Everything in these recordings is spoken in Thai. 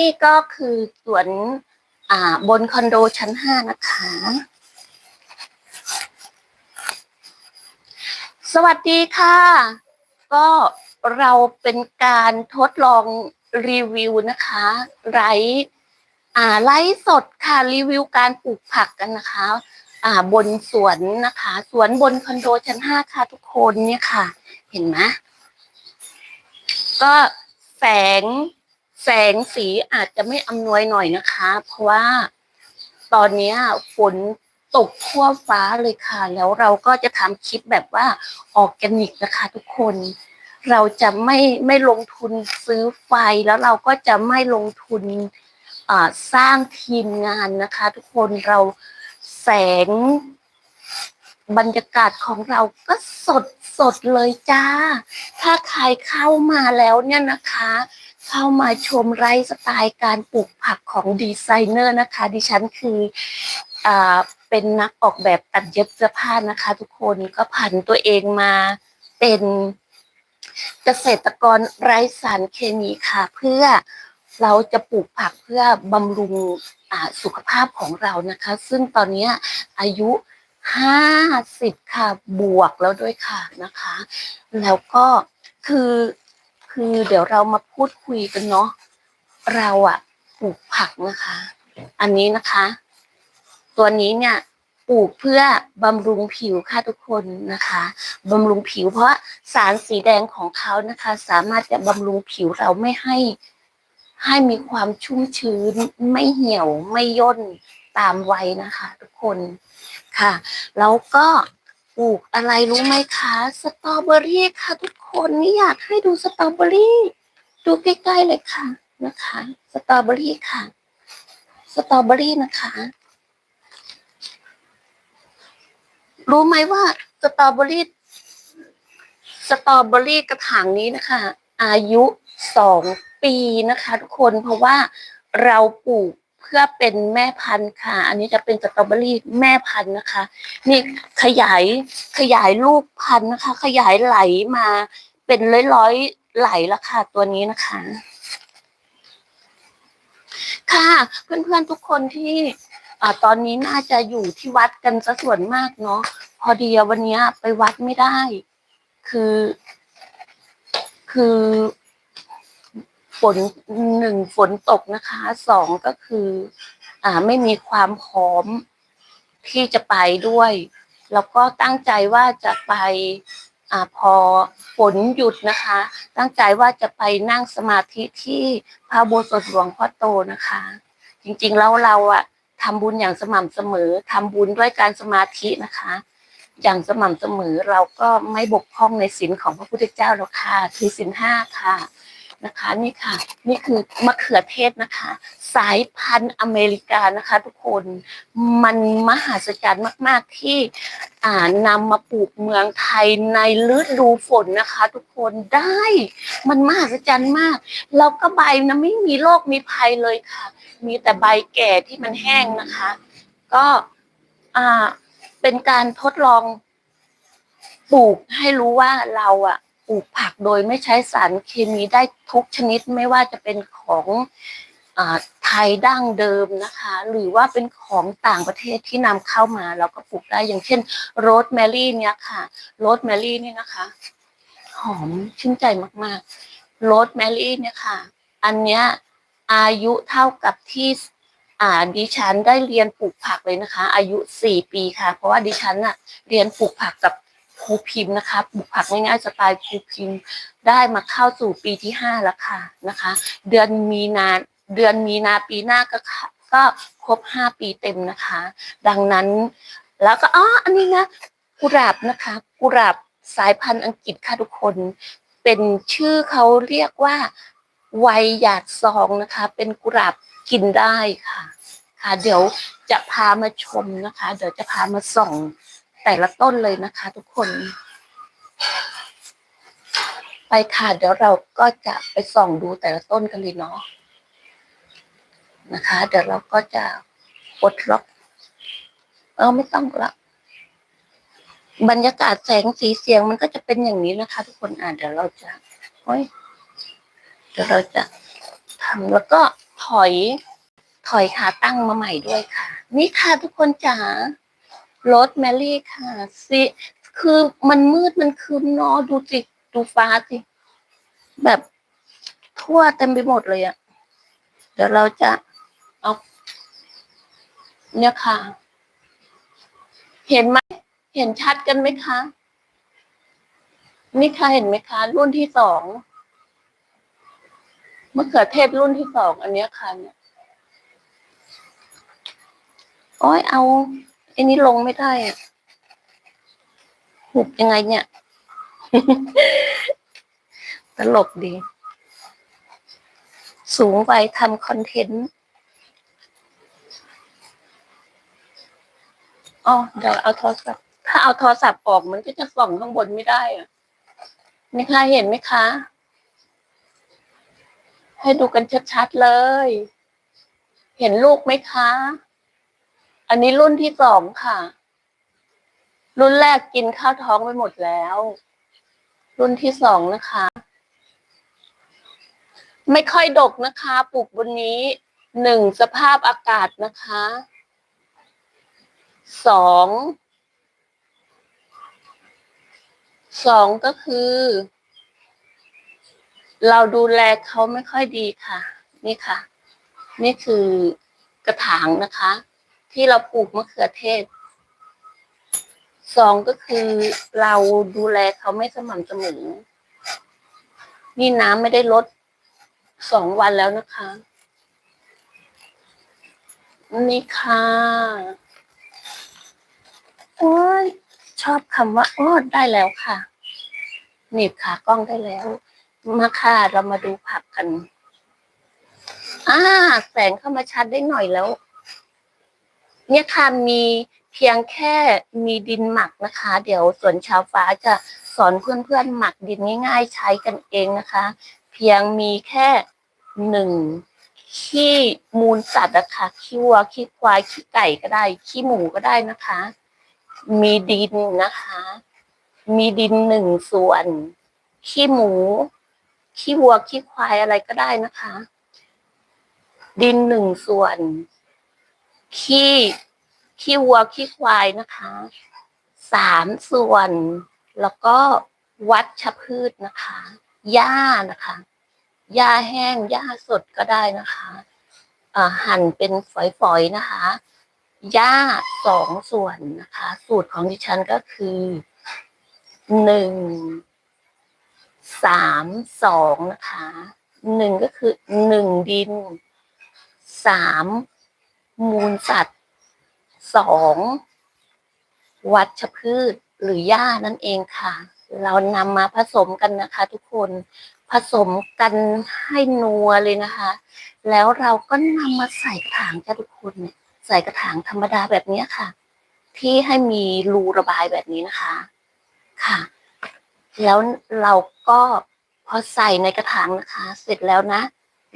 นี่ก็คือสวนอ่าบนคอนโดชั้นห้านะคะ สวัสดีค่ะ ก็เราเป็นการทดลองรีวิวนะคะไลฟ์อ่าไลฟ์สดค่ะรีวิวการปลูกผักกันนะคะ อ่าบนสวนนะคะสวนบนคอนโดชั้นห้าค่ะทุกคนเนี่ยค่ะ เห็นไหมก็แสง แสงสีอาจจะไม่อำนวยหน่อยนะคะ เพราะว่าตอนนี้ฝนตกทั่วฟ้าเลยค่ะ แล้วเราก็จะทำคลิปแบบว่าออร์แกนิกนะคะทุกคน เราจะไม่ไม่ลงทุนซื้อไฟแล้วเราก็จะไม่ลงทุนสร้างทีมงานนะคะ ทุกคนเราแสงบรรยากาศของเราก็สดสดเลยจ้า ถ้าใครเข้ามาแล้วเนี่ยนะคะ เข้ามาชมไร่สไตล์การปลูกผักของดีไซเนอร์นะคะ ดิฉันคืออ่าเป็นนักออกแบบตัดเย็บเสื้อผ้านะคะ ทุกคนก็ผันตัวเองมาเป็นเกษตรกรไร้สารเคมีค่ะ เพื่อเราจะปลูกผักเพื่อบำรุงอ่าสุขภาพของเรานะคะ ซึ่งตอนนี้อายุห้าสิบค่ะบวกแล้วด้วยค่ะนะคะ แล้วก็คือ คือเดี๋ยวเรามาพูดคุยกันเนาะเราอะปลูกผักนะคะ อันนี้นะคะ ตัวนี้เนี่ยปลูกเพื่อบำรุงผิวค่ะทุกคนนะคะบำรุงผิวเพราะสารสีแดงของเขานะคะ สามารถจะบำรุงผิวเราไม่ให้ ให้มีความชุ่มชื้น ไม่เหี่ยวไม่ย่นตามวัยนะคะ ทุกคนค่ะ แล้วก็ ลูกอะไรรู้ไหมคะสตรอเบอรี่ค่ะทุกคนนี่อยากให้ดูสตรอเบอรี่ ดูใกล้ๆเลยค่ะนะคะ สตรอเบอรี่ค่ะ สตรอเบอรี่นะคะ รู้ไหมว่าสตรอเบอรี่สตรอเบอรี่กระถางนี้นะคะ อายุสองปีนะคะ ทุกคนเพราะว่าเราปลูก เพื่อเป็นแม่พันธุ์ค่ะ อันนี้จะเป็นสตรอเบอรี่แม่พันธุ์นะคะ นี่ขยายขยายลูกพันธุ์นะคะ ขยายไหลมาเป็นร้อยๆไหลล้วค่ะ ตัวนี้นะคะ ค่ะ เพื่อนๆทุกคนที่อ่าตอนนี้น่าจะอยู่ที่วัดกันซะส่วนมากเนาะพอดีวันนี้ไปวัดไม่ได้ คือ คือ ฝนหนึ่งฝนตกนะคะสองก็คือ อ่าไม่มีความพร้อมที่จะไปด้วย แล้วก็ตั้งใจว่าจะไปอ่าพอฝนหยุดนะคะ ตั้งใจว่าจะไปนั่งสมาธิที่พระโบสถ์หลวงพ่อโตนะคะ จริงๆแล้วเราอะทำบุญอย่างสม่ำเสมอทำบุญด้วยการสมาธินะคะ อย่างสม่ำเสมอเราก็ไม่บกพร่องในศีลของพระพุทธเจ้าหรอกค่ะคือศีลห้าค่ะ นะคะนี่ค่ะ นี่คือมะเขือเทศนะคะ สายพันธุ์อเมริกานะคะ ทุกคนมันมหัศจรรย์มาก ๆ ที่อ่านำมาปลูกเมืองไทยในฤดูฝนนะคะ ทุกคนได้มันมหัศจรรย์มาก แล้วก็ใบนะไม่มีโรคมีภัยเลยค่ะ มีแต่ใบแก่ที่มันแห้งนะคะ ก็อ่าเป็นการทดลองปลูกให้รู้ว่าเราอะ ลูกผักโดยไม่ใช้สารเคมีได้ทุกชนิดไม่ว่าจะเป็นของอไทยดั้งเดิมนะคะ หรือว่าเป็นของต่างประเทศที่นำเข้ามาเราก็ปลูกได้อย่างเช่นโรสแมรี่เนี่ยค่ะโรสแมรี่เนี่ยนะคะ หอมชื่นใจมากๆโรสแมรี่เนี่ยค่ะ อันเนี้ยอายุเท่ากับที่อ่าดิฉันได้เรียนปลูกผักเลยนะคะ อายุสี่ปีค่ะ เพราะว่าดิฉันอะเรียนปลูกผักกับ ครูพิมพ์นะคะปลูกผักง่ายๆสไตล์ครูพิมพ์ ได้มาเข้าสู่ปีที่ห้าแล้วค่ะนะคะ เดือนมีนาเดือนมีนาปีหน้าก็ค่ะก็ครบห้าปีเต็มนะคะ ดังนั้นแล้วก็อ๋ออันนี้นะกุหลาบนะคะกุหลาบสายพันธุ์อังกฤษค่ะทุกคน เป็นชื่อเขาเรียกว่าไวหยาดซองนะคะ เป็นกุหลาบกินได้ค่ะ ค่ะ เดี๋ยวจะพามาชมนะคะ เดี๋ยวจะพามาส่อง แต่ละต้นเลยนะคะ ทุกคน ไปค่ะ เดี๋ยวเราก็จะไปส่องดูแต่ละต้นกันเลยเนาะนะคะ เดี๋ยวเราก็จะปลดล็อก เออไม่ต้องละบรรยากาศแสงสีเสียงมันก็จะเป็นอย่างนี้นะคะ ทุกคนอ่าเดี๋ยวเราจะโอ้ยเดี๋ยวเราจะทำแล้วก็ถอย ถอยขาตั้งมาใหม่ด้วยค่ะ นี่ค่ะทุกคนจ๋า รถแมรี่ค่ะสิคือมันมืดมันคืมเนอะดูสิดูฟ้าสิ แบบทั่วเต็มไปหมดเลยอะเดี๋ยวเราจะเอาเนี่ยค่ะ เห็นไหมเห็นชัดกันไหมคะ นี่ค่ะเห็นไหมคะ รุ่นที่สองมะเขือเทศรุ่นที่สองอันเนี้ยค่ะเนี่ยโอ้ยเอา ไอ้นี้ลงไม่ได้อะหุบยังไงเนี่ย ตลกดี สูงไปทำคอนเทนต์อ๋อเดี๋ยวเอาโทรศัพท์ ถ้าเอาโทรศัพท์ออกมันก็จะส่องข้างบนไม่ได้อะนี่ค่ะเห็นไหมคะ ให้ดูกันชัดๆเลย เห็นลูกไหมคะ อันนี้รุ่นที่สองค่ะ รุ่นแรกกินข้าวท้องไปหมดแล้ว รุ่นที่สองนะคะ ไม่ค่อยดกนะคะ ปลูกบนนี้หนึ่งสภาพอากาศนะคะสองสองก็คือ เราดูแลเขาไม่ค่อยดีค่ะ นี่ค่ะ นี่คือกระถางนะคะ ที่เราปลูกมะเขือเทศ สองก็คือเราดูแลเขาไม่สม่ำเสมอ นี่น้ำไม่ได้ลดสองวันแล้วนะคะ นี่ค่ะโอ้ยชอบคำว่าอ้ได้แล้วค่ะหนีบขากล้องได้แล้ว มาค่ะ เรามาดูผักกัน อ่า แสงเข้ามาชัดได้หน่อยแล้ว เนี่ยค่ะมีเพียงแค่มีดินหมักนะคะ เดี๋ยวสวนชาวฟ้าจะสอนเพื่อนๆหมักดินง่าย ๆ ใช้กันเองนะคะ เพียงมีแค่หนึ่งขี้มูลสัตว์นะคะขี้วัวขี้ควายขี้ไก่ก็ได้ ขี้หมูก็ได้นะคะ มีดินนะคะ มีดินหนึ่งส่วน ขี้หมูขี้วัวขี้ควายอะไรก็ได้นะคะ ดินหนึ่งส่วน ขี้ขี้วัวขี้ควายนะคะสามส่วน แล้วก็วัชพืชนะคะหญ้านะคะหญ้าแห้งหญ้าสดก็ได้นะคะอ่าหั่นเป็นฝอยๆนะคะหญ้าสองส่วนนะคะ สูตรของดิฉันก็คือหนึ่งสามสองนะคะหนึ่งก็คือหนึ่งดินสาม มูลสัตว์สองวัชพืชหรือหญ้านั่นเองค่ะ เรานำมาผสมกันนะคะ ทุกคนผสมกันให้นัวเลยนะคะ แล้วเราก็นำมาใส่กระถางจ้ะทุกคนเนี่ยใส่กระถางธรรมดาแบบนี้ค่ะ ที่ให้มีรูระบายแบบนี้นะคะค่ะ แล้วเราก็พอใส่ในกระถางนะคะ เสร็จแล้วนะ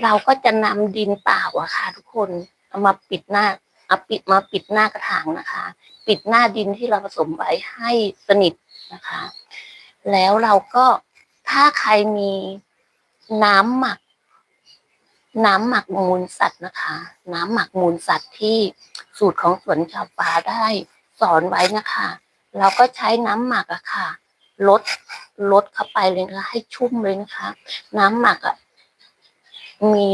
เราก็จะนำดินเปล่าอะค่ะ ทุกคน เอามาปิดหน้าเอาปิดมาปิดหน้ากระถางนะคะ ปิดหน้าดินที่เราผสมไว้ให้สนิทนะคะ แล้วเราก็ถ้าใครมีน้ำหมัก น้ำหมักมูลสัตว์นะคะ น้ำหมักมูลสัตว์ที่สูตรของสวนชาวป่าได้สอนไว้นะคะ เราก็ใช้น้ำหมักอะค่ะลดลดเข้าไปเลยนะคะให้ชุ่มเลยนะคะ น้ำหมักอะ มี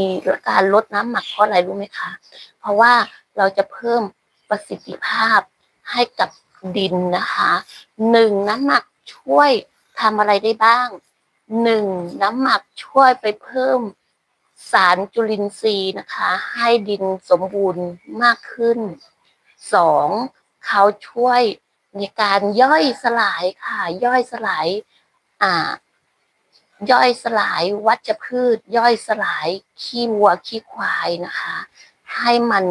การลดน้ำหมักเพราะอะไรรู้ไหมคะ เพราะว่าเราจะเพิ่มประสิทธิภาพให้กับดินนะคะหนึ่งน้ำหมักช่วยทำอะไรได้บ้างหนึ่งน้ำหมักช่วยไปเพิ่มสารจุลินทรีย์นะคะ ให้ดินสมบูรณ์มากขึ้นสองเขาช่วยในการย่อยสลายค่ะ ย่อยสลายอ่า ย่อยสลายวัชพืช ย่อยสลายขี้วัวขี้ควายนะคะ ให้มัน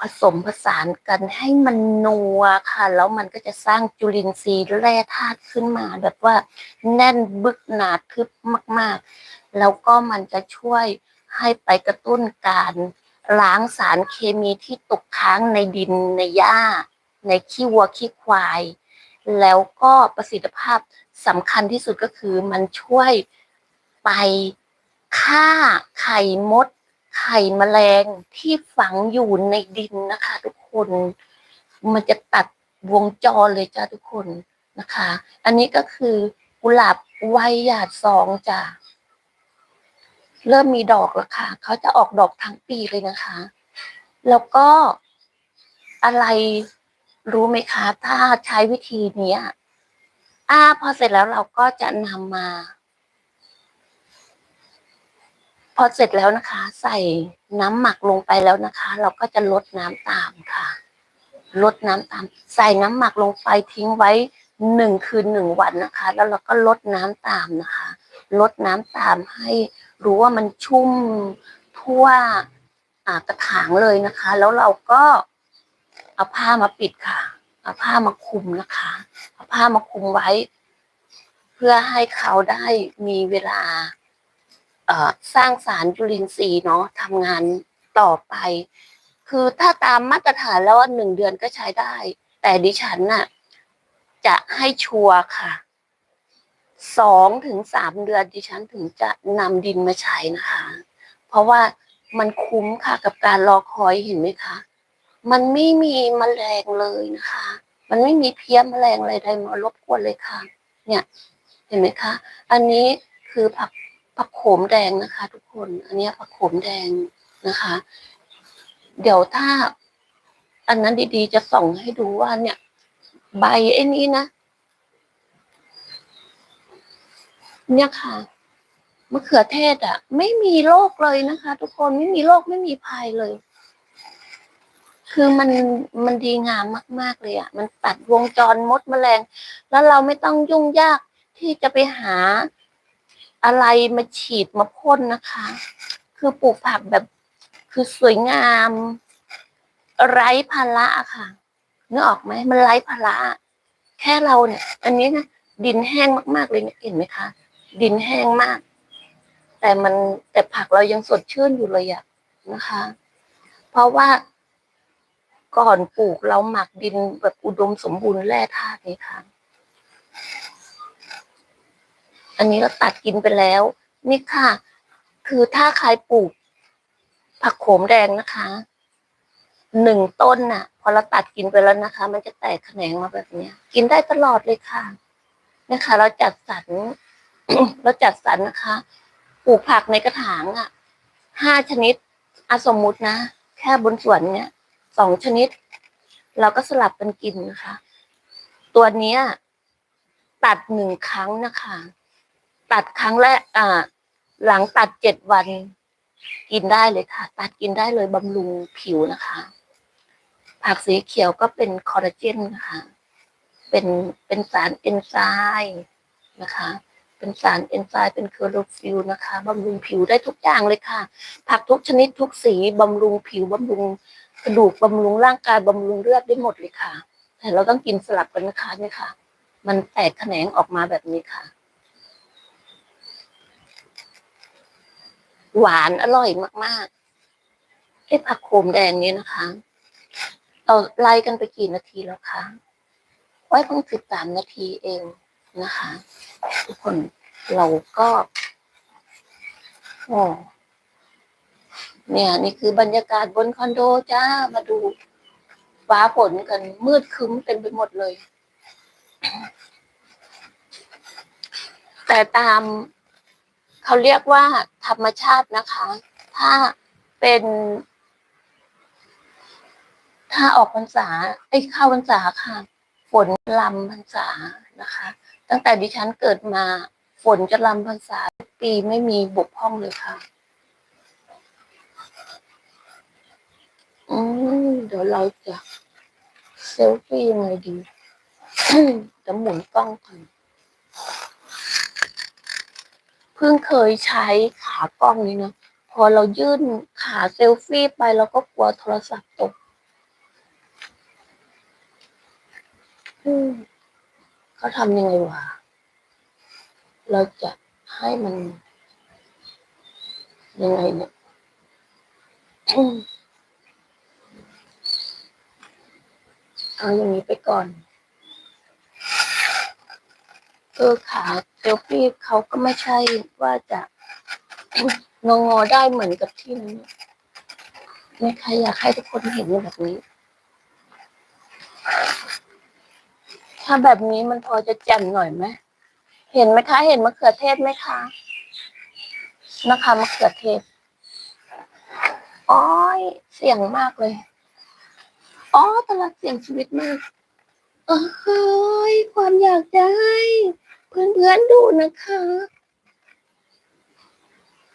ผสมผสานกันให้มันนัวค่ะ แล้วมันก็จะสร้างจุลินทรีย์แร่ธาตุขึ้นมา แบบว่าแน่นบึกหนาทึบมาก ๆ แล้วก็มันจะช่วยให้ไปกระตุ้นการล้างสารเคมีที่ตกค้างในดินในหญ้า ในขี้วัวขี้ควาย แล้วก็ประสิทธิภาพ สำคัญที่สุดก็คือมันช่วยไปฆ่าไข่มด ไข่แมลงที่ฝังอยู่ในดินนะคะ ทุกคน มันจะตัดวงจรเลยจ้าทุกคนนะคะ อันนี้ก็คือกุหลาบไวยหยาดซองจ้ะเริ่มมีดอกแล้วค่ะ เขาจะออกดอกทั้งปีเลยนะคะ แล้วก็อะไรรู้ไหมคะ ถ้าใช้วิธีนี้ อ่า พอเสร็จแล้วเราก็จะนำมา พอเสร็จแล้วนะคะ ใส่น้ำหมักลงไปแล้วนะคะ เราก็จะลดน้ำตามค่ะ ลดน้ำตาม ใส่น้ำหมักลงไปทิ้งไว้หนึ่งคืนหนึ่งวันนะคะ แล้วเราก็ลดน้ำตามนะคะ ลดน้ำตามให้รู้ว่ามันชุ่มทั่วกระถางเลยนะคะ แล้วเราก็เอาผ้ามาปิดค่ะ เอาผ้ามาคลุมนะคะ ผ้ามาคลุมไว้ เพื่อให้เขาได้มีเวลาสร้างสารจุลินทรีย์เนาะทำงานต่อไป คือถ้าตามมาตรฐานแล้วหนึ่งเดือนก็ใช้ได้ แต่ดิฉันน่ะ จะให้ชัวร์ค่ะสองถึงสามเดือนดิฉันถึงจะนำดินมาใช้นะคะ เพราะว่ามันคุ้มค่ะกับการรอคอยเห็นไหมคะ มันไม่มีแมลงเลยนะคะ มันไม่มีเพี้ยแมลงอะไรใดมารบกวนเลยค่ะ เนี่ย เห็นไหมคะ อันนี้คือผักผักโขมแดงนะคะ ทุกคน อันนี้ผักโขมแดงนะคะ เดี๋ยวถ้า อันนั้นดีๆ จะส่องให้ดูว่าเนี่ย ใบไอ้นี้นะเนี่ยค่ะมะเขือเทศอะ ไม่มีโรคเลยนะคะ ทุกคนไม่มีโรคไม่มีภัยเลย คือมันมันดีงามมากๆเลยอะ มันตัดวงจรมดแมลง แล้วเราไม่ต้องยุ่งยากที่จะไปหาอะไรมาฉีดมาพ่นนะคะ คือปลูกผักแบบ คือสวยงาม ไร้ภาระค่ะนึกออกไหมมันไร้ภาระแค่เราเนี่ย อันนี้นะดินแห้งมากๆเลยเนี่ยเห็นไหมคะ ดินแห้งมาก แต่มันแต่ผักเรายังสดชื่นอยู่เลยอะนะคะ เพราะว่า ก่อนปลูกเราหมักดินแบบอุดมสมบูรณ์แร่ธาตุนี้ค่ะ อันนี้เราตัดกินไปแล้ว นี่ค่ะ คือถ้าใครปลูก ผักโขมแดงนะคะหนึ่งต้นน่ะ พอเราตัดกินไปแล้วนะคะ มันจะแตกแขนงมาแบบเนี้ย กินได้ตลอดเลยค่ะนะคะ เราจัดสรรเราจัดสรรนะคะปลูกผักในกระถางอะห้าชนิดอสมมุตินะ แค่บนสวนเนี้ย สองชนิด เราก็สลับกันกินนะคะ ตัวนี้ตัดหนึ่งครั้งนะคะ ตัดครั้งแรกอ่า หลังตัดเจ็ดวัน กินได้เลยค่ะ ตัดกินได้เลยบำรุงผิวนะคะ ผักสีเขียวก็เป็นคอลลาเจนนะคะเป็นเป็นสารเอนไซม์นะคะ เป็นสารเอนไซม์เป็นเคอโรฟิลนะคะบำรุงผิวได้ทุกอย่างเลยค่ะ ผักทุกชนิดทุกสีบำรุงผิวบำรุง กระดูกบำรุงร่างกายบำรุงเลือดได้หมดเลยค่ะ แต่เราต้องกินสลับกันนะคะเนี่ยค่ะ มันแตกแขนงออกมาแบบนี้ค่ะ หวานอร่อยมากๆไอ้ผักโขมแดงนี้นะคะเราไล่กันไปกี่นาทีแล้วคะไว้เพิ่งสิบสามนาทีเองนะคะ ทุกคนเราก็ โอ้ เนี่ย นี่คือบรรยากาศบนคอนโดจ้ามาดูฟ้าฝนกันมืดครึ้มเต็มไปหมดเลย แต่ตามเขาเรียกว่าธรรมชาตินะคะ ถ้าเป็น ถ้าออกพรรษาไอ้เข้าพรรษาค่ะ ฝนลำพรรษานะคะ ตั้งแต่ดิฉันเกิดมา ฝนจะลำพรรษาทุกปีไม่มีบกพร่องเลยค่ะ อืมเดี๋ยวเราจะเซลฟี่ยังไงดีจะหมุนกล้องกันเพิ่งเคยใช้ขากล้องนี้นะพอเรายื่นขาเซลฟี่ไปเราก็กลัวโทรศัพท์ตกเขาทำยังไงวะ เราจะให้มันยังไงเนี่ยอืม เอาอย่างนี้ไปก่อน เออขาเซลฟี่เขาก็ไม่ใช่ว่าจะงองอได้เหมือนกับที่นั้นมีใครอยากให้ทุกคนเห็นแบบนี้ ถ้าแบบนี้มันพอจะแจ่มหน่อยไหมเห็นไหมคะ เห็นมะเขือเทศไหมคะ นะคะมะเขือเทศ อ้อย เสียงมากเลย อ๋อตลาดเสียงชีวิตมากเอ้ยความอยากได้ เพื่อนๆดูนะคะ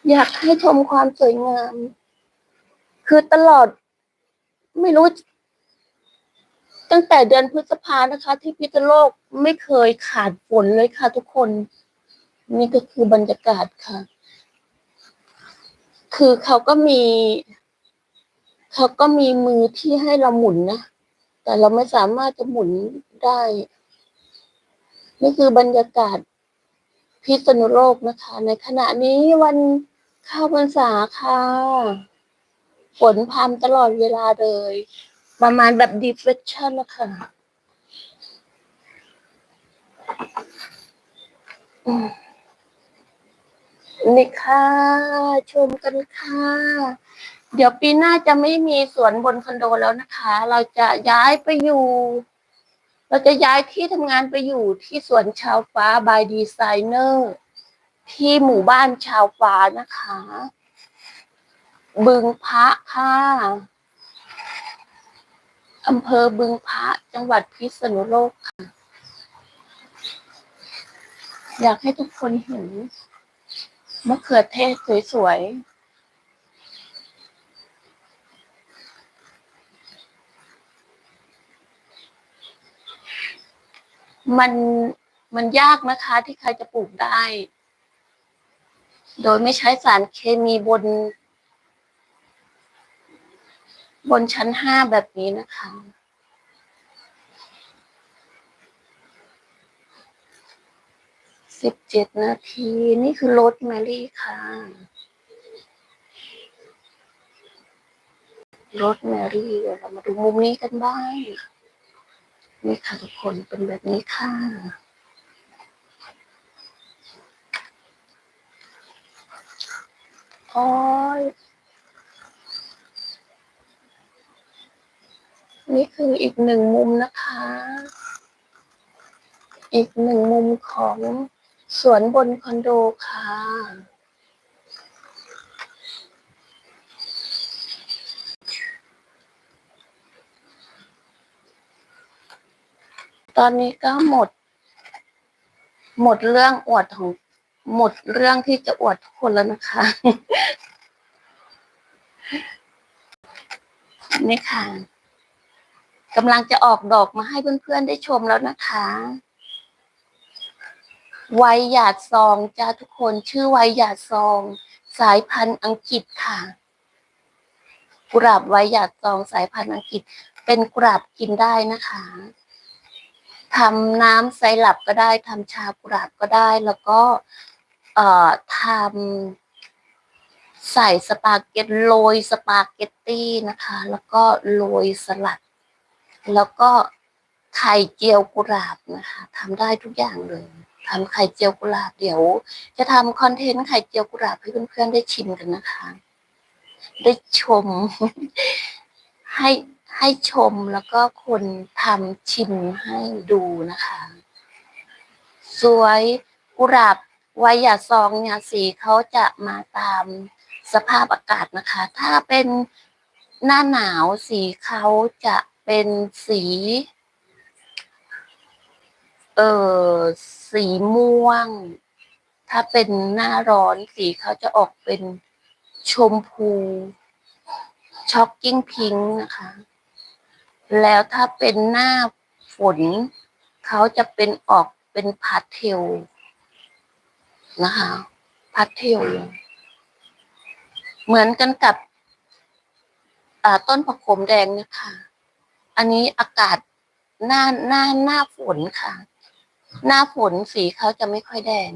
อยากให้ชมความสวยงาม คือตลอด ไม่รู้ ตั้งแต่เดือนพฤษภานะคะ ที่พิษโลกไม่เคยขาดฝนเลยค่ะทุกคน นี่ก็คือบรรยากาศค่ะ คือเขาก็มี เขาก็มีมือที่ให้เราหมุนนะ แต่เราไม่สามารถจะหมุนได้ นี่คือบรรยากาศพิษณุโลกนะคะ ในขณะนี้วันเข้าพรรษาค่ะฝนพรำตลอดเวลาเลย ประมาณแบบ deflection นะคะนี่ค่ะ ชมกันค่ะ เดี๋ยวปีหน้าจะไม่มีสวนบนคอนโดแล้วนะคะ เราจะย้ายไปอยู่ เราจะย้ายที่ทำงานไปอยู่ที่สวนชาวฟ้า by designer ที่หมู่บ้านชาวฟ้านะคะ บึงพระค่ะอำเภอบึงพระจังหวัดพิษณุโลกค่ะ อยากให้ทุกคนเห็นมะเขือเทศสวยๆ มันมันยากนะคะที่ใครจะปลูกได้ โดยไม่ใช้สารเคมีบน บนชั้นห้าแบบนี้นะคะ สิบเจ็ดนาทีนี่คือรสแมรี่ค่ะรสแมรี่เดี๋ยวเรามาดูมุมนี้กันบ้าง นี่ค่ะทุกคนเป็นแบบนี้ค่ะโอ้ยนี่คืออีกหนึ่งมุมนะคะ อีกหนึ่งมุมของสวนบนคอนโดค่ะ ตอนนี้ก็หมด หมดเรื่องอวดของ หมดเรื่องที่จะอวดทุกคนแล้วนะคะ นี่ค่ะกำลังจะออกดอกมาให้เพื่อนๆได้ชมแล้วนะคะไวหยาดซองจ้าทุกคนชื่อไวหยาดซอง สายพันธุ์อังกฤษค่ะกุหลาบไวหยาดซองสายพันธุ์อังกฤษ เป็นกุหลาบกินได้นะคะ ทำน้ำไซรัปก็ได้ทำชากุหลาบก็ได้ แล้วก็เอ่อทำใส่สปาเกตโรยสปาเกตตี้นะคะ แล้วก็โรยสลัด แล้วก็ไข่เจียวกุหลาบนะคะทำได้ทุกอย่างเลยทำไข่เจียวกุหลาบเดี๋ยว จะทำคอนเทนต์ไข่เจียวกุหลาบให้เพื่อนๆได้ชิมกันนะคะ ได้ชมให้ ให้ชมแล้วก็คนทำชิมให้ดูนะคะ สวยกุหลาบวหยาซองเนี่ยสีเขาจะมาตามสภาพอากาศนะคะ ถ้าเป็นหน้าหนาวสีเขาจะเป็นสี เออสีม่วง ถ้าเป็นหน้าร้อนสีเขาจะออกเป็นชมพูช็อกกิ้งพิงค์นะคะ แล้วถ้าเป็นหน้าฝนเขาจะเป็นออกเป็นพาสเทลนะคะพาสเทลเหมือนกันกับอ่าต้นผักโขมแดงนะคะ อันนี้อากาศหน้าหน้าหน้าฝนค่ะ หน้าฝนสีเขาจะไม่ค่อยแดง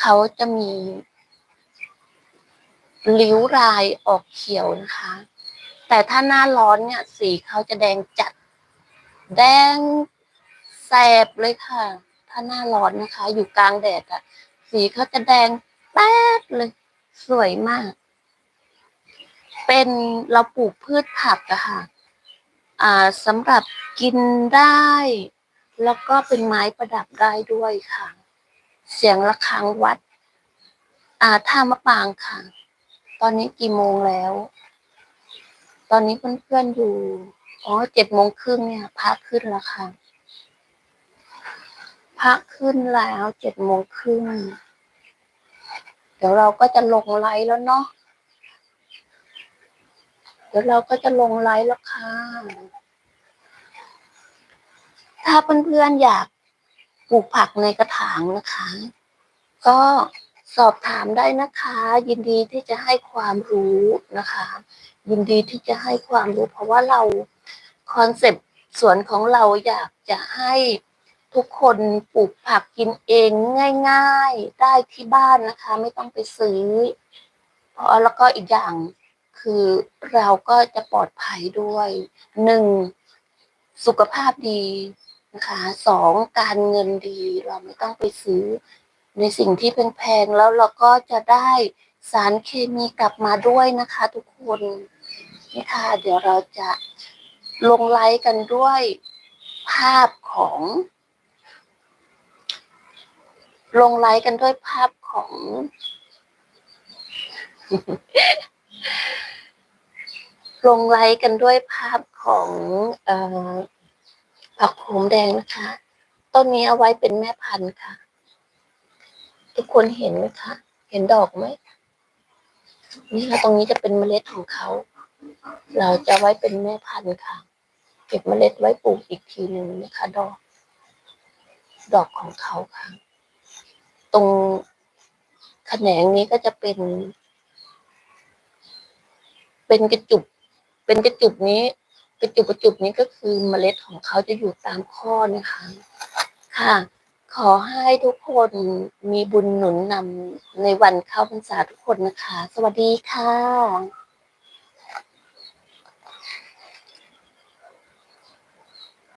เขาจะมีริ้วรายออกเขียวนะคะ แต่ถ้าหน้าร้อนเนี่ย สีเขาจะแดงจัด แดงแสบเลยค่ะ ถ้าหน้าร้อนนะคะ อยู่กลางแดดอะสีเขาจะแดงแป๊ดเลย สวยมาก เป็นเราปลูกพืชผักอะค่ะ อ่าสำหรับกินได้ แล้วก็เป็นไม้ประดับได้ด้วยค่ะ เสียงะระฆังวัด อ่าท่ามะปางค่ะ ตอนนี้กี่โมงแล้ว ตอนนี้เพื่อนๆอยู่ อ๋อเจ็ดโมงครึ่งเนี่ยพระขึ้นแล้วค่ะพระขึ้นแล้วเจ็ดโมงครึ่งเดี๋ยวเราก็จะลงไลฟ์แล้วเนาะเดี๋ยวเราก็จะลงไลฟ์แล้วค่ะ ถ้าเพื่อนๆอยากปลูกผักในกระถางนะคะ ก็ สอบถามได้นะคะ ยินดีที่จะให้ความรู้นะคะ ยินดีที่จะให้ความรู้ เพราะว่าเราคอนเซปต์สวนของเราอยากจะให้ทุกคนปลูกผักกินเองง่าย ๆ ได้ที่บ้านนะคะ ไม่ต้องไปซื้อ เพราะแล้วก็อีกอย่างคือเราก็จะปลอดภัยด้วยหนึ่งสุขภาพดีนะคะสองการเงินดีเราไม่ต้องไปซื้อ ในสิ่งที่แพงๆแล้วเราก็จะได้สารเคมีกลับมาด้วยนะคะ ทุกคนนี่ค่ะ เดี๋ยวเราจะลงไลฟ์กันด้วยภาพของ ลงไลฟ์กันด้วยภาพของ ลงไลค์กันด้วยภาพของผักโขมแดงนะคะ ต้นนี้เอาไว้เป็นแม่พันธุ์ค่ะ ทุกคนเห็นไหมคะ เห็นดอกไหมนี่ค่ะตรงนี้จะเป็นเมล็ดของเขา เราจะไว้เป็นแม่พันธุ์ค่ะ เก็บเมล็ดไว้ปลูกอีกทีหนึ่งนะคะ ดอก ดอกของเขาค่ะ ตรงแขนงนี้ก็จะเป็น เป็นกระจุก เป็นกระจุกนี้ กระจุกกระจุกนี้ก็คือเมล็ดของเขาจะอยู่ตามข้อนะคะ ค่ะ ขอให้ทุกคนมีบุญหนุนนำในวันเข้าพรรษาทุกคนนะคะ สวัสดีค่ะ